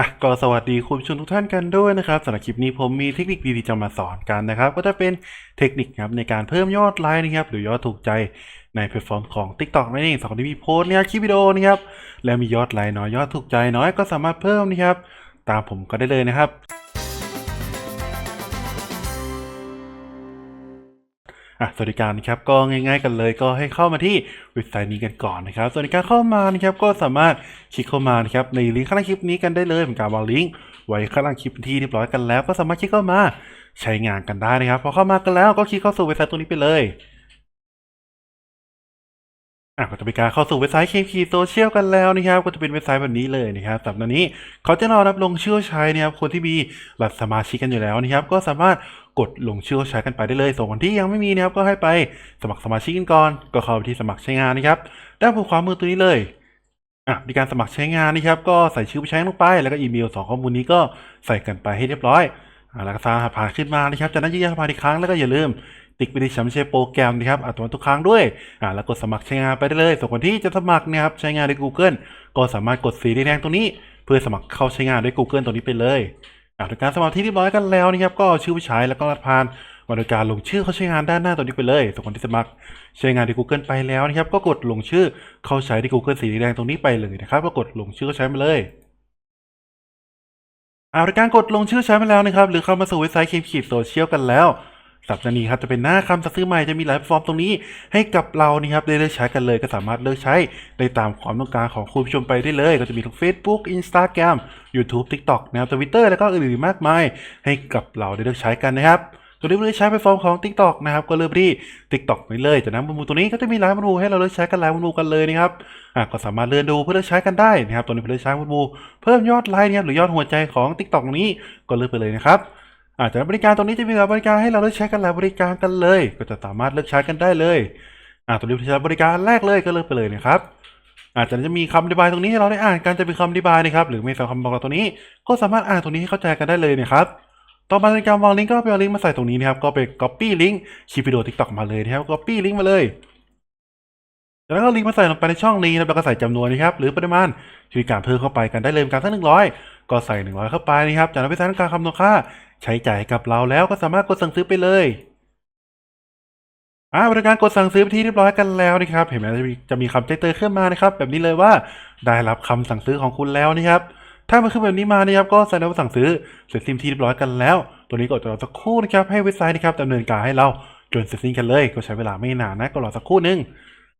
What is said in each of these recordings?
อะก็สวัสดีคุณผู้ชมทุกท่านกันด้วยนะครับสำหรับคลิปนี้ผมมีเทคนิคดีๆจะมาสอนกันนะครับ ก็จะเป็นเทคนิคครับในการเพิ่มยอดไลค์นะครับหรือยอดถูกใจในแพลตฟอร์มของ TikTok นั่นเองสำหรับที่มีโพสต์เนี่ยคลิปวิดีโอนะครับแล้วมียอดไลค์น้อยยอดถูกใจน้อยก็สามารถเพิ่มนะครับตามผมก็ได้เลยนะครับ อะสวัสดีการนะครับก็ง่าย ๆ กันเลยก็ให้เข้ามาที่เว็บไซต์นี้กันก่อนนะครับสวัสดีการเข้ามานะครับก็สามารถคลิกเข้ามานะครับในลิงก์ข้างล่างคลิปนี้กันได้เลยเป็นการวางลิงก์ไว้ข้างล่างคลิปที่เรียบร้อยกันแล้ว ก็สามารถคลิกเข้ามาใช้งานกันได้นะครับพอเข้ามากันแล้วก็คลิกเข้าสู่เว็บไซต์ตัวนี้ไปเลย อะก็จะเป็นการเข้าสู่เว็บไซต์ KP Social กันแล้วนะครับ ก็จะเป็นเว็บไซต์แบบนี้เลยนะครับสำหรับนี้เขาจะรอรับลงเชื่อใช้นะครับคนที่มีหลักสมาชิกกันอยู่แล้วนะครับ ก็สามารถกดลงเชื่อใช้กันไปได้เลยส่วนคนที่ยังไม่มีนะครับก็ให้ไปสมัครสมาชิกกันก่อน ก็เข้าไปที่สมัครใช้งานนะครับด้านบนขวามือตัวนี้เลยอะในการสมัครใช้งานนะครับ ก็ใส่ชื่อผู้ใช้ลงไป แล้วก็อีเมลสองข้อมูลนี้ก็ใส่กันไปให้เรียบร้อยอะแล้วก็สาผ่านขึ้นมานะครับจากนั้นยืนยันผ่านอีกครั้งแล้วก็อย่าลืม ติ๊กไปที่ชั้นใช้โปรแกรมนะครับอัตโนมัติทุกครั้งด้วยอ่าแล้วกดสมัครใช้งานไปได้เลย ส่วนคนที่จะสมัครเนะครับใช้งานด้วย Google ก็สามารถกดสีแดงตรงนี้ เพื่อสมัครเข้าใช้งานด้วย Google ตรงนี้ไปเลยอ่าถึงการสมัครที่เรียบร้อยกันแล้วนะครับก็ชื่อผู้ใช้แล้วก็รหัสผ่านวันโดยการลงชื่อเข้าใช้งานด้านหน้าตัวนี้ไปเลยส่วนคนที่สมัครใช้งานด้วย Google ไปแล้วนะครับก็กดลงชื่อเข้าใช้ที่ Google สีแดงตรงนี้ไปเลยนะครับก็กดลงชื่อเข้าใช้มาเลยอ่าการกดลงชื่อใช้มาแล้วนะครับ หรือเข้ามาสู่เว็บไซต์เคมขีดโซเชียลกันแล้ว สัปดาห์นี้ครับจะเป็นหน้าคำสั่งซื้อใหม่จะมีหลายแพลตฟอร์มตรงนี้ ให้กับเรานี่ครับได้เลือกใช้กันเลยก็สามารถเลือกใช้ได้ตามความต้องการของคุณผู้ชมไปได้เลย ก็จะมีทั้ง Facebook Instagram YouTube TikTok นะครับ Twitter แล้วก็อื่นๆมากมาย ให้กับเราได้เลือกใช้กันนะครับตัวนี้เลือกใช้แพลตฟอร์มของ TikTok นะครับก็เลือกไปที่ TikTok ไปเลยจากนั้นบนมือตัวนี้ก็จะมีหลายเมนูให้เราเลือกใช้กันหลายเมนูกันเลยนะครับอะก็สามารถเลื่อนดูเพื่อเลือกใช้กันได้นะครับตัวนี้เพื่อเลือกใช้บนมือเพิ่มยอดไลค์นะครับหรือยอดหัวใจของ TikTok นี้ก็เลือกไปเลยนะครับ อาจจะบริการตรงนี้จะมีหลายบริการให้เราเลือกใช้กันหลายบริการกันเลย ก็จะสามารถเลือกใช้กันได้เลยอ่าตัวนี้ใช้บริการแรกเลยก็เลือกไปเลยนะครับอาจจะจะมีคำอธิบายตรงนี้ให้เราได้อ่านกันจะเป็นคำอธิบายนะครับ หรือม่สำคำบอกเราตรงนี้ ก็สามารถอ่านตรงนี้ให้เข้าใจกันได้เลยนะครับ ต่อมาในการวางลิงก์ก็ไปเอาลิงก์มาใส่ตรงนี้นะครับ ก็ไป copy ลิงก์คลิปวิดีโอ TikTok มาเลยนะครับ copy ลิงก์มาเลยแล้วก็ลิงก์มาใส่ลงไปในช่องนี้นะครับแล้วก็ใส่จำนวนนะครับ หรือปริมาณที่การเพิ่มเข้าไปกันได้เลยการทั้งหนึ่งร้อยก็ใส่หนึ่งร้อยเข้าไปนะครับ จากนั้นไปใส่การคำนวณค่า ใช้จ่ายกับเราแล้วก็สามารถกดสั่งซื้อไปเลยอ่าบริการกดสั่งซื้อที่เรียบร้อยกันแล้วนะครับ เห็นไหมจะมีจะมีคำแจ้งเตือนขึ้นมานะครับ แบบนี้เลยว่าได้รับคำสั่งซื้อของคุณแล้วนะครับ ถ้ามันขึ้นแบบนี้มานะครับ ก็แสดงว่าสั่งซื้อเสร็จสิ้นที่เรียบร้อยกันแล้ว ตัวนี้ก็จะรอสักครู่นะครับ ให้เว็บไซต์นะครับดำเนินการให้เราจนเสร็จสิ้นกันเลย ก็ใช้เวลาไม่นานนะ ก็รอสักครู่นึง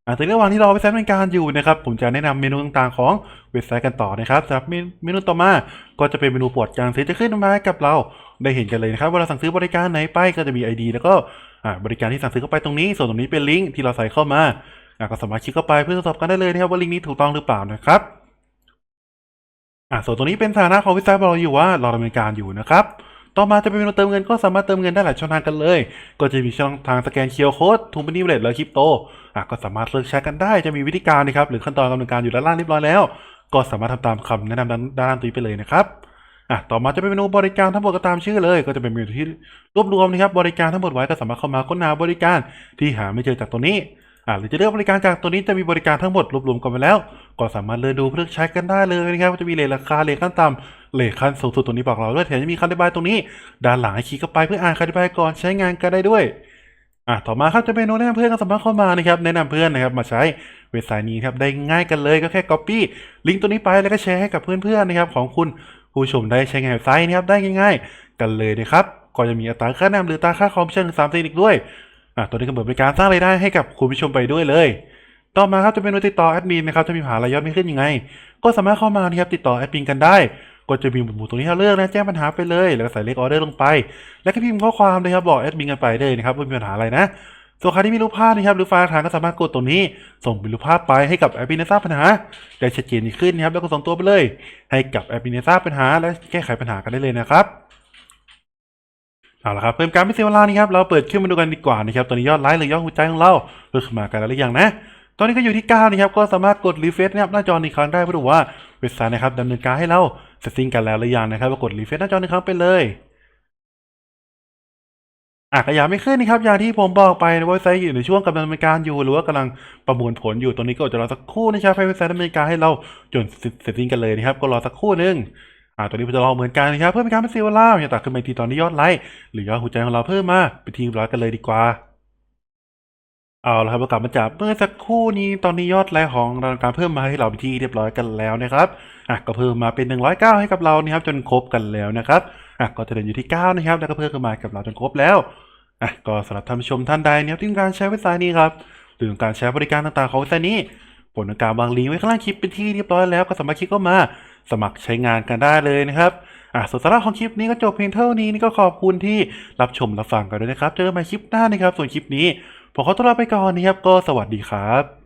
อ่าแต่ระหว่างที่รอเว็บไซต์ดำเนินการอยู่นะครับ ผมจะแนะนำเมนูต่างๆของเว็บไซต์กันต่อนะครับสำหรับเมนูต่อมา ก็จะเป็นเมนูปวดการซื้อจะขึ้นมาให้กับเรา ได้เห็นกันเลยนะครับเวลาสั่งซื้อบริการไหนไปก็จะมี ID แล้วก็บริการที่สั่งซื้อเข้าไปตรงนี้ ส่วนตรงนี้เป็นลิงก์ที่เราใส่เข้ามาก็สามารถคลิกเข้าไปเพื่อทดสอบกันได้เลยนะครับว่าลิงก์นี้ถูกต้องหรือเปล่านะครับอ่าส่วนตรงนี้เป็นสถานะของเว็บไซต์เราอยู่ว่าเราดำเนินการอยู่นะครับต่อมาจะเป็นเมนูเติมเงินก็สามารถเติมเงินได้หลายช่องทางกันเลย ก็จะมีช่องทางสแกนเคียร์โค้ดทูมินิเวลและคริปโตอะก็สามารถเลือกใช้กันได้จะมีวิธีการนะครับหรือขั้นตอนดำเนินการอยู่ด้านล่างเรียบร้อยแล้ว ก็สามารถทำตามคำแนะนำด้าด้านล่างตรงนี้ไปเลยนะครับ อะต่อมาจะเป็นเมนูบริการทั้งหมดก็ตามชื่อเลย ก็จะเป็นเมนูที่รวบรวมนะครับบริการทั้งหมดไว้ก็สามารถเข้ามาค้นหาบริการที่หาไม่เจอจากตัวนี้อะหรือจะเลือกบริการจากตัวนี้จะมีบริการทั้งหมดรวบรวมกันไปแล้ว ก็สามารถเลือกดูเพื่อใช้กันได้เลยนะครับจะมีเลทราคาเลทขั้นต่ำเลทขั้นสูงสุดตรงนี้บอกเราด้วยแถมจะมีคำอธิบายตรงนี้ ด้านหลังให้คลิกเข้าไปเพื่ออ่านคำอธิบายก่อนใช้งานกันได้ด้วยอะต่อมาครับจะเป็นเมนูแนะนำเพื่อนก็สามารถเข้ามานะครับแนะนำเพื่อนนะครับมาใช้เว็บไซต์นี้ครับได้ง่ายกันเลยก็แค่ copy ลิงก์ตัวนี้ไปแล้วก็แชร์ให้กับเพื่อนๆนะครับของคุณ ผู้ชมได้ใช้งานเว็บไซต์นะครับได้ง่ายๆ กันเลยนะครับก็จะมีอัตราค่าแนำหรือตราค่าคอมมิชชั่นสามสิบอีกด้วยอะตัวนี้ก็เหมือนเป็นการสร้างรายได้ให้กับคุณผู้ชมไปด้วยเลย ต่อมาครับจะเป็นติดต่อแอดมินนะครับจะมีปัญหาอะไรยอดไม่ขึ้นยังไง ก็สามารถเข้ามานะครับติดต่อแอดมินกันได้ก็จะมีหมุดตรงนี้ให้เราเลือกนะแจ้งปัญหาไปเลย แล้วก็ใส่เลขออเดอร์ลงไป แล้วก็พิมพ์ข้อความนะครับบอกแอดมินกันไปเลยนะครับว่ามีปัญหาอะไรนะ ส่วนใครที่มีรูปภาพนะครับหรือไฟล์หลักฐานก็สามารถกดตรงนี้ ส่งเป็นรูปภาพไปให้กับแอดมินได้ทราปัญหาได้ชัดเจนยิ่งขึ้นนะครับแล้วก็ส่งตัวไปเลย ให้กับแอดมินได้ทราปัญหา และแก้ไขปัญหากันได้เลยนะครับเอาละครับเพิ่มการไม่เสียเวลานี่ครับเราเปิดขึ้นมาดูกันดีกว่านะครับตอนนี้ยอดไลค์หรือยอดหัวใจของเราเพิ่มขึ้นมากันแล้วหรือยังนะ ตอนนี้ก็อยู่ที่ 9 นะครับ ก็สามารถกดรีเฟรชนะครับหน้าจออีกครั้งได้เพื่อดูว่าเว็บไซต์นะครับดำเนินการให้เราเสร็จสิ้นกันแล้วหรือยังนะครับก็กดรีเฟรชหน้าจออีกครั้งไปเลย อะก็ยังไม่ขึ้นนะครับอย่างที่ผมบอกไปนะว่าเว็บไซต์อยู่ในช่วงกำลังดำเนินการอยู่ หรือว่ากำลังประมวลผลอยู่ตรงนี้ก็จะรอสักครู่นะครับให้เว็บไซต์ดำเนินการให้เราจนเสร็จสิ้นกันเลยนะครับ ก็รอสักครู่หนึงอ่าตัวนี้เราจะลองเหมือนกันนะครับเพื่อเป็นการไม่เสียเวลาอย่าตัดขึ้นไปทีตอนนี้ยอดไลค์หรือยอดหัวใจของเราเพิ่มมาไปนทีเรียบร้อยกันเลยดีกว่าเอาละครับเรากลับมาจากเมื่อสักครู่นี้ตอนนี้ยอดไลค์ของเราการเพิ่มมาให้เราเป็นที่เรียบร้อยกันแล้วนะครับอะก็เพิ่มมาเป็น 109 ให้กับเรานี่ครับจนครบกันแล้วนะครับ อะก็จะเดินอยู่ที่ 9 นะครับ แล้วก็เพิ่มขึ้นมากับเราจนครบแล้วอะก็สำหรับท่านผู้ชมท่านใดเนะครับที่ต้องการใช้เว็บไซต์นี้ครับหรือต้องการใช้บริการต่างๆของเว็บไซต์นี้ผมต้องการวางลิงก์ไว้ข้างล่างคลิปเป็นที่เรียบร้อยแล้วก็สามารถคลิกเข้ามาสมัครใช้งานกันได้เลยนะครับอะส่วนสาระของคลิปนี้ก็จบเพียงเท่านี้นี่ก็ขอบคุณที่รับชมรับฟังกันด้วยนะครับ เจอกันใหม่คลิปหน้านะครับ ส่วนคลิปนี้ผมขอตัวลาไปก่อนนะครับก็สวัสดีครับ